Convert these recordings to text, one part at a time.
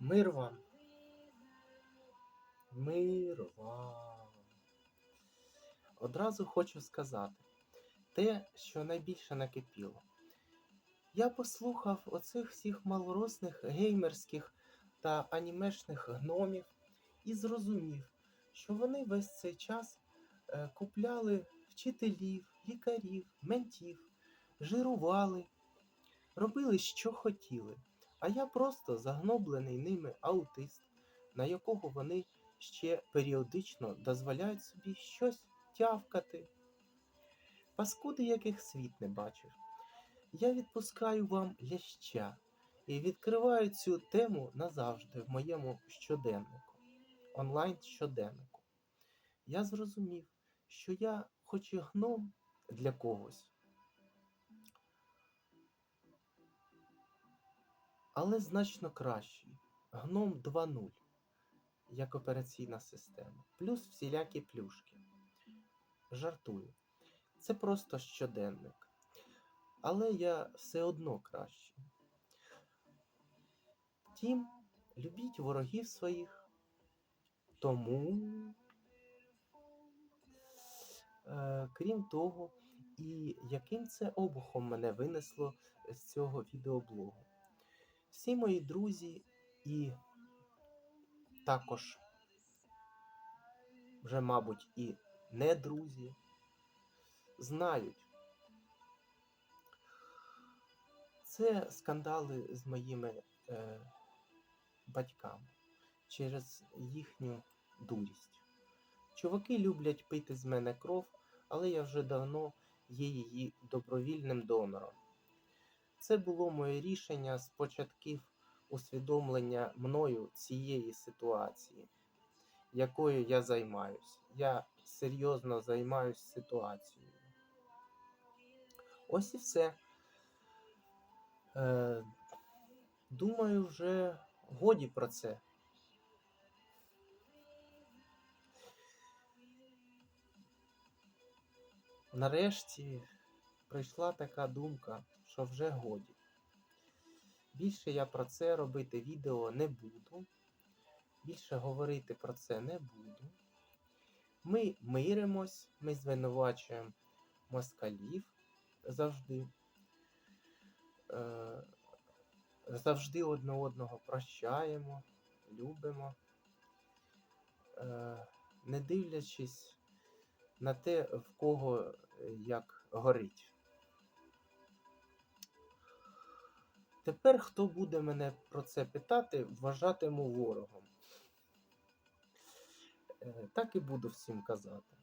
Мир вам. Мир вам. Одразу хочу сказати те, що найбільше накипіло. Я послухав оцих всіх малоросних геймерських та анімешних гномів і зрозумів, що вони весь цей час е, купляли вчителів, лікарів, ментів, жирували, робили, що хотіли. А я просто загноблений ними аутист, на якого вони ще періодично дозволяють собі щось тявкати. Паскуди, яких світ не бачив. Я відпускаю вам ляща і відкриваю цю тему назавжди в моєму щоденнику, онлайн щоденнику. Я зрозумів, що я хоч і гном для когось, але значно кращий. Гном 2.0 як операційна система, плюс всілякі плюшки. Жартую. Це просто щоденник. Але я все одно кращий. Втім, любіть ворогів своїх. Тому, е, крім того, і яким це обухом мене винесло з цього відеоблогу. Всі мої друзі і також вже, мабуть, і не друзі знають. Це скандали з моїми е, батьками через їхню дурість. Чуваки люблять пити з мене кров, але я вже давно є її добровільним донором. Це було моє рішення з початків усвідомлення мною цієї ситуації, якою я займаюсь. Я серйозно займаюсь ситуацією. Ось і все. Е, думаю, вже годі про це. Нарешті прийшла така думка, що вже годі. Більше я про це робити відео не буду. Більше говорити про це не буду. Ми миримось, ми звинувачуємо москалів завжди. Е, завжди одне одного прощаємо, любимо, е, не дивлячись на те, в кого е, як горить. Тепер, хто буде мене про це питати, вважатиму ворогом. Е, Так і буду всім казати.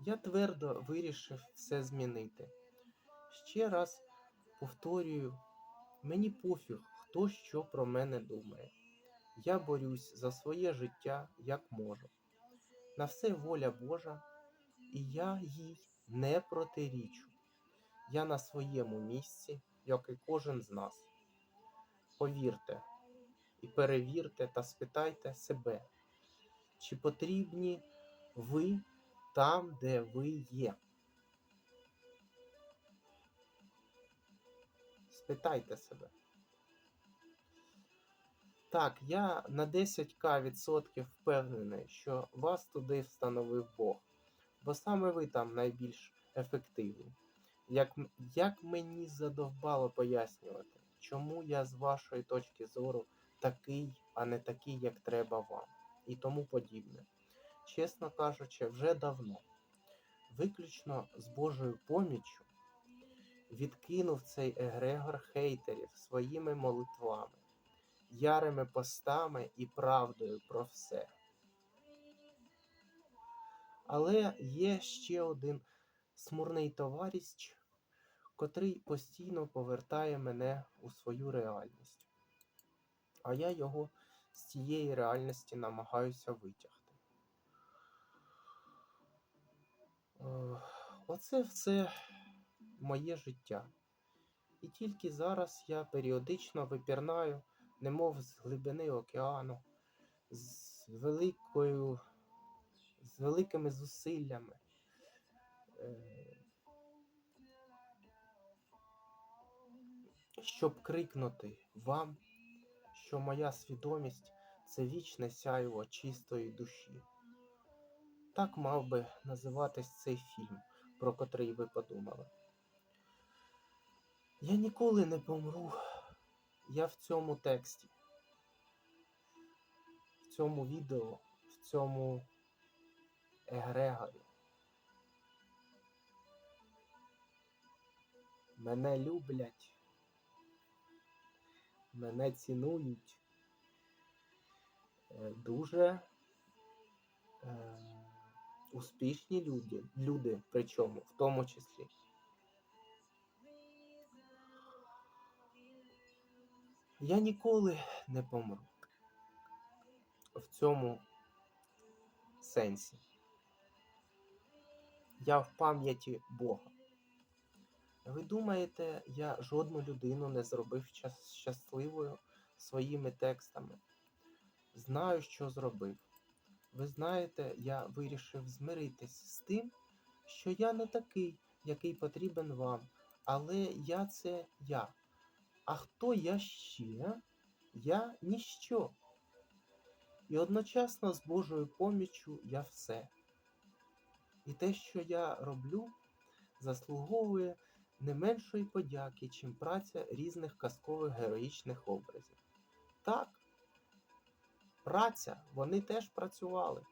Я твердо вирішив все змінити. Ще раз повторюю, мені пофіг, хто що про мене думає. Я борюсь за своє життя як можу. На все воля Божа, і я їй не протирічу. Я на своєму місці, як і кожен з нас. Повірте і перевірте та спитайте себе, чи потрібні ви там, де ви є. Спитайте себе. Так, я на 10к відсотків впевнений, що вас туди встановив Бог, бо саме ви там найбільш ефективні. Як, як мені задовбало пояснювати, чому я з вашої точки зору такий, а не такий, як треба вам, і тому подібне. Чесно кажучи, вже давно, виключно з Божою поміччю, відкинув цей егрегор хейтерів своїми молитвами, ярими постами і правдою про все. Але є ще один смурний товаріщ, котрий постійно повертає мене у свою реальність. А я його з цієї реальності намагаюся витягти. Е, Оце все моє життя. І тільки зараз я періодично випірнаю, немов з глибини океану, з великою, з великими зусиллями. Щоб крикнути вам, що моя свідомість це вічне сяйво чистої душі. Так мав би називатись цей фільм, про котрий ви подумали. Я ніколи не помру. Я в цьому тексті, в цьому відео, в цьому егрегорі. Мене люблять, мене цінують е, дуже е, успішні люди, люди, причому в тому числі. Я ніколи не помру в цьому сенсі. Я в пам'яті Бога. Ви думаєте, я жодну людину не зробив щасливою своїми текстами? Знаю, що зробив. Ви знаєте, я вирішив змиритись з тим, що я не такий, який потрібен вам, але я це я. А хто я ще? Я ніщо. І одночасно з Божою поміччю я все. І те, що я роблю, заслуговує не меншої подяки, чим праця різних казкових героїчних образів. Так, праця, вони теж працювали.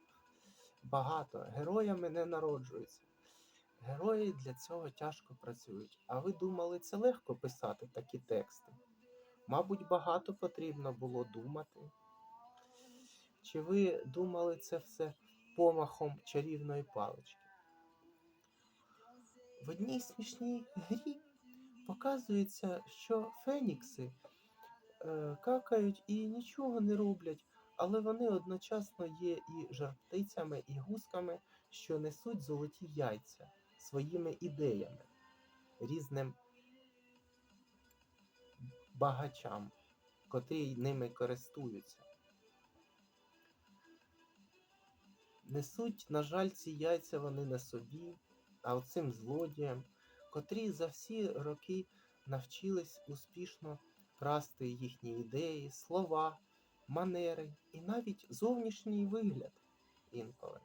Багато. Героями не народжуються. Герої для цього тяжко працюють. А ви думали, це легко писати такі тексти? Мабуть, багато потрібно було думати. Чи ви думали це все помахом чарівної палички? В одній смішній грі показується, що фенікси е, какають і нічого не роблять, але вони одночасно є і жарптицями, і гусками, що несуть золоті яйця своїми ідеями різним багачам, котрі ними користуються. Несуть, на жаль, ці яйця вони не собі, а оцим злодіям, котрі за всі роки навчились успішно красти їхні ідеї, слова, манери і навіть зовнішній вигляд інколи.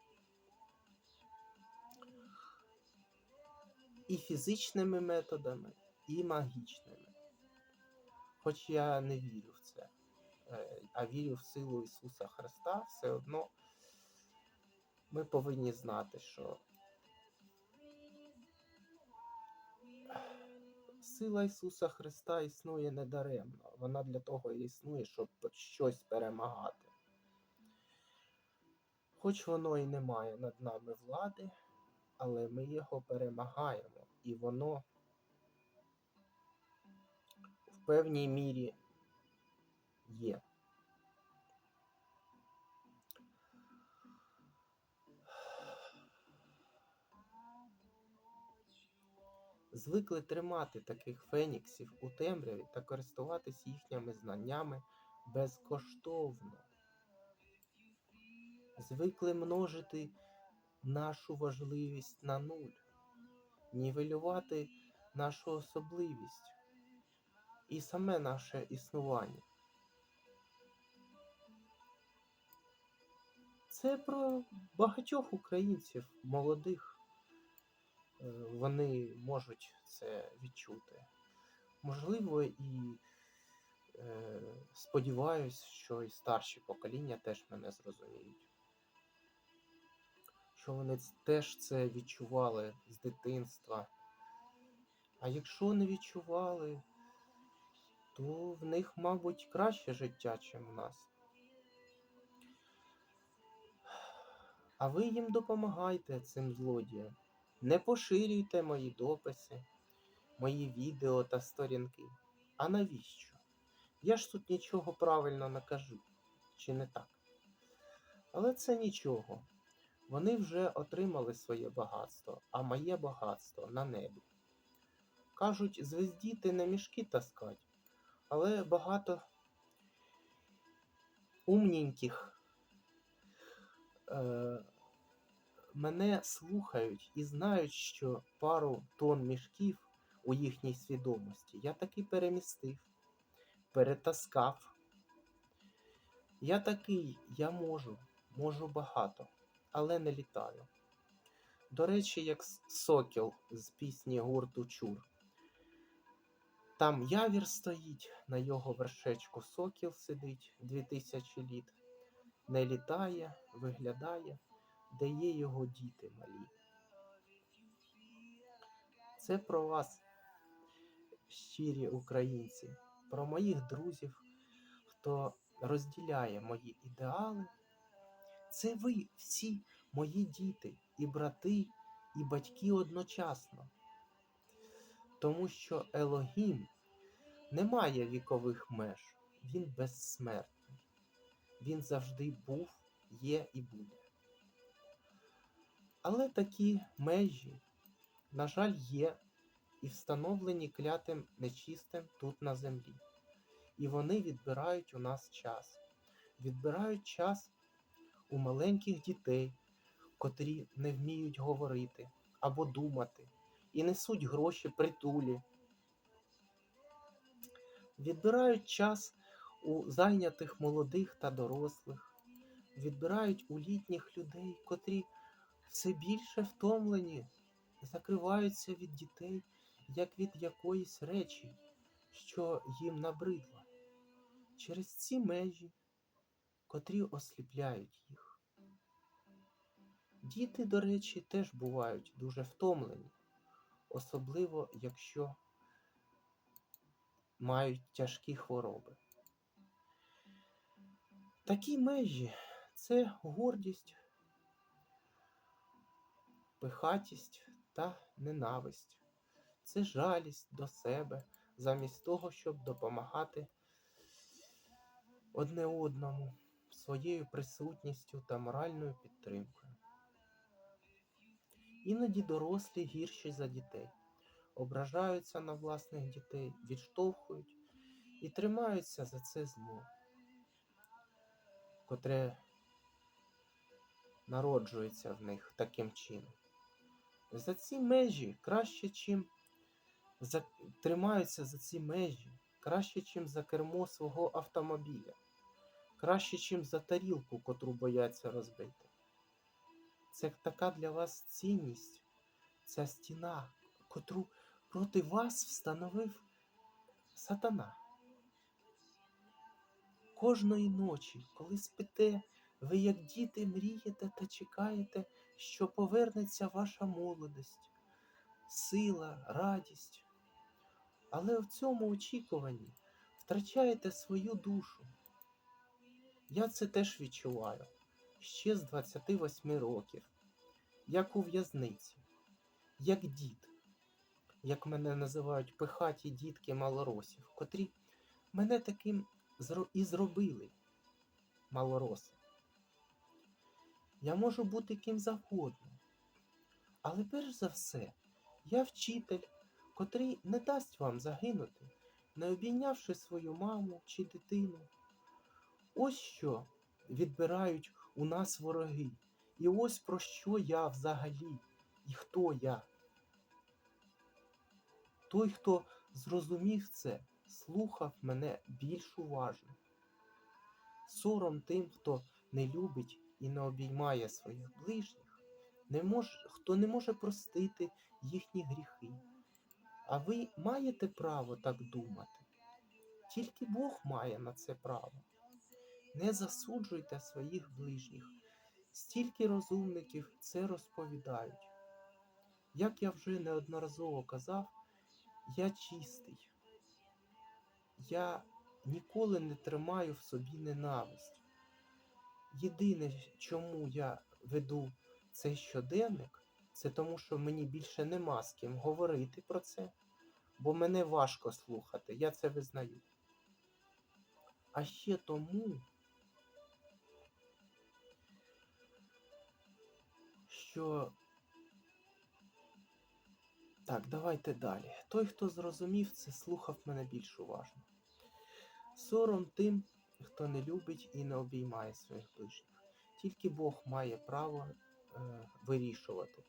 І фізичними методами, і магічними. Хоч я не вірю в це, е, а вірю в силу Ісуса Христа, все одно ми повинні знати, що сила Ісуса Христа існує недаремно. Вона для того і існує, щоб щось перемагати. Хоч воно і не має над нами влади, але ми його перемагаємо, і воно в певній мірі є. Звикли тримати таких феніксів у темряві та користуватись їхніми знаннями безкоштовно. Звикли множити нашу важливість на нуль, нівелювати нашу особливість і саме наше існування. Це про багатьох українців молодих. Е, вони можуть це відчути. Можливо, і е, сподіваюсь, що і старші покоління теж мене зрозуміють. Що вони теж це відчували з дитинства. А якщо не відчували, то в них, мабуть, краще життя, ніж в нас. А ви їм допомагайте цим злодіям. Не поширюйте мої дописи, мої відео та сторінки. А навіщо? Я ж тут нічого правильно не кажу, чи не так? Але це нічого. Вони вже отримали своє багатство, а моє багатство на небі. Кажуть, звездіти не мішки таскать, але багато умненьких е, мене слухають і знають, що пару тонн мішків у їхній свідомості я таки перемістив, перетаскав Я такий, я можу, можу багато, але не літаю. До речі, як сокіл з пісні гурту Чур. Там явір стоїть, на його вершечку сокіл сидить дві тисячі літ, не літає, виглядає, де є його діти малі. Це про вас, щирі українці, про моїх друзів, хто розділяє мої ідеали. Це ви всі мої діти, і брати, і батьки одночасно. Тому що Елогім не має вікових меж, він безсмертний. Він завжди був, є і буде. Але такі межі, на жаль, є і встановлені клятим нечистим тут на землі. І вони відбирають у нас час. Відбирають час у маленьких дітей, котрі не вміють говорити або думати, і несуть гроші притулі. Відбирають час у зайнятих молодих та дорослих, відбирають у літніх людей, котрі все більше втомлені, закриваються від дітей, як від якоїсь речі, що їм набридла, через ці межі, котрі осліпляють їх. Діти, до речі, теж бувають дуже втомлені, особливо якщо мають тяжкі хвороби. Такі межі це гордість, пихатість та ненависть. Це жалість до себе замість того, щоб допомагати одне одному своєю присутністю та моральною підтримкою. Іноді дорослі гірші за дітей, ображаються на власних дітей, відштовхують і тримаються за це зло, котре народжується в них таким чином. За ці межі краще, чим за... тримаються за ці межі, краще, чим за кермо свого автомобіля, краще, чим за тарілку, котру бояться розбити. Це така для вас цінність, ця стіна, котру проти вас встановив сатана. Кожної ночі, коли спите, ви, як діти, мрієте та чекаєте, що повернеться ваша молодость, сила, радість. Але в цьому очікуванні втрачаєте свою душу. Я це теж відчуваю ще з 28 років, як у в'язниці, як дід, як мене називають пихаті дітки малоросів, котрі мене таким і зробили малороси. Я можу бути ким завгодно, але перш за все, я вчитель, котрий не дасть вам загинути, не обійнявши свою маму чи дитину. Ось що відбирають у нас вороги. І ось про що я взагалі, і хто я. Той, хто зрозумів це, слухав мене більш уважно. Сором тим, хто не любить і не обіймає своїх ближніх, не мож, хто не може простити їхні гріхи. А ви маєте право так думати. Тільки Бог має на це право. Не засуджуйте своїх ближніх. Стільки розумників це розповідають. Як я вже неодноразово казав, я чистий. Я ніколи не тримаю в собі ненависть. Єдине, чому я веду цей щоденник, це тому, що мені більше нема з ким говорити про це, бо мене важко слухати, я це визнаю. А ще тому, що. Так, давайте далі. Той, хто зрозумів це, слухав мене більш уважно. Сором тим, хто не любить і не обіймає своїх ближніх. Тільки Бог має право е, вирішувати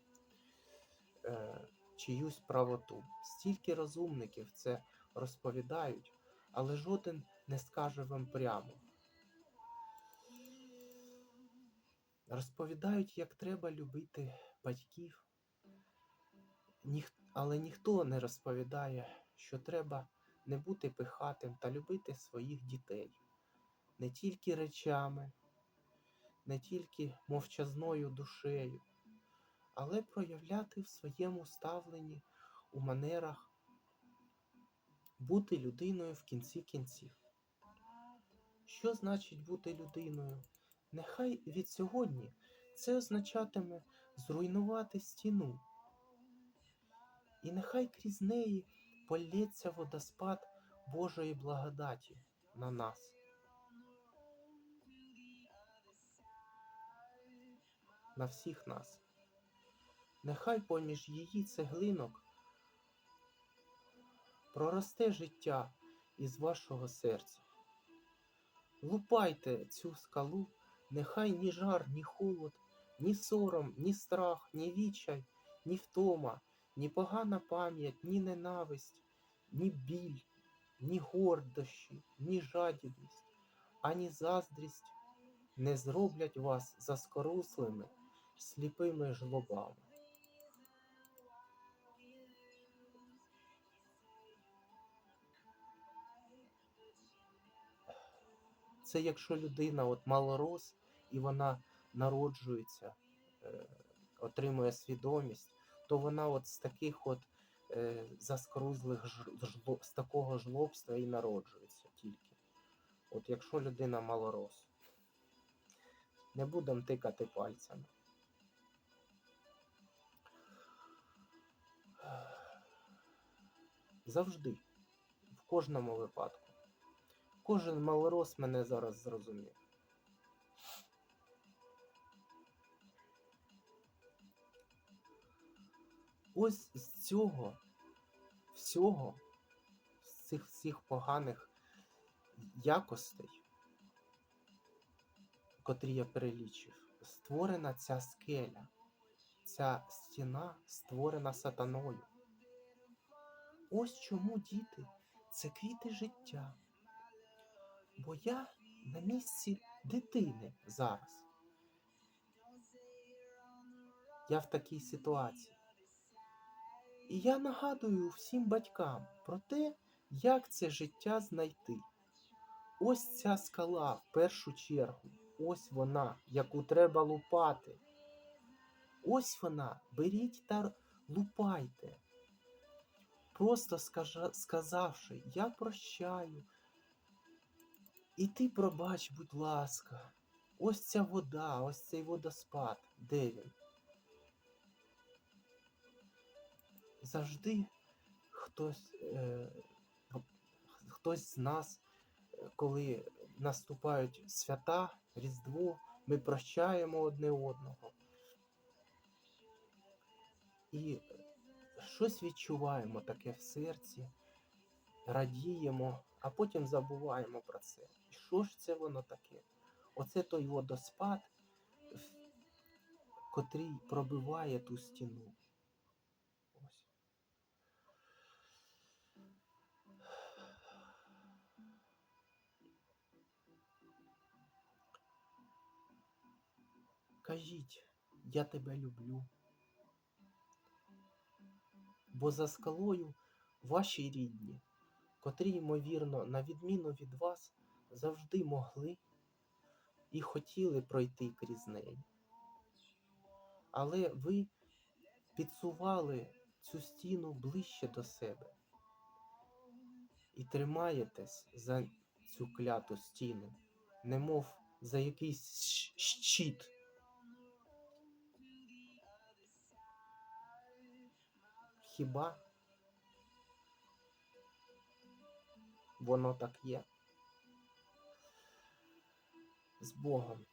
е, чиюсь правоту. Стільки розумників це розповідають, але жоден не скаже вам прямо. Розповідають, як треба любити батьків, Ніх... але ніхто не розповідає, що треба не бути пихатим та любити своїх дітей не тільки речами, не тільки мовчазною душею, але проявляти в своєму ставленні у манерах, бути людиною в кінці кінців. Що значить бути людиною? Нехай від сьогодні це означатиме зруйнувати стіну. І нехай крізь неї полється водоспад Божої благодаті на нас. На всіх нас. Нехай поміж її цеглинок проросте життя із вашого серця. Лупайте цю скалу, нехай ні жар, ні холод, ні сором, ні страх, ні вічай, ні втома, ні погана пам'ять, ні ненависть, ні біль, ні гордощі, ні жадібність, ані заздрість не зроблять вас заскоруслими, сліпими жлобами. Це якщо людина от малорос і вона народжується, е, отримує свідомість, то вона от з таких от е, заскрузлих жло, з такого жлобства і народжується тільки. От якщо людина малорос. Не будемо тикати пальцями. Завжди, в кожному випадку. Кожен малорос мене зараз зрозумів. Ось з цього всього, з цих всіх поганих якостей, котрі я перелічив, створена ця скеля, ця стіна створена сатаною. Ось чому діти це квіти життя. Бо я на місці дитини зараз. Я в такій ситуації. І я нагадую всім батькам про те, як це життя знайти. Ось ця скала в першу чергу. Ось вона, яку треба лупати. Ось вона, беріть та лупайте. Просто сказавши, я прощаю. І ти пробач, будь ласка, ось ця вода, ось цей водоспад. Де він? Завжди хтось, е, хтось з нас, коли наступають свята, Різдво, ми прощаємо одне одного. І щось відчуваємо таке в серці, радіємо, а потім забуваємо про це. І що ж це воно таке? Оце той водоспад, котрий пробиває ту стіну. Кажіть, я тебе люблю. Бо за скалою ваші рідні, котрі, ймовірно, на відміну від вас, завжди могли і хотіли пройти крізь неї. Але ви підсували цю стіну ближче до себе і тримаєтесь за цю кляту стіну, немов за якийсь щит. Хіба воно так є? З Богом.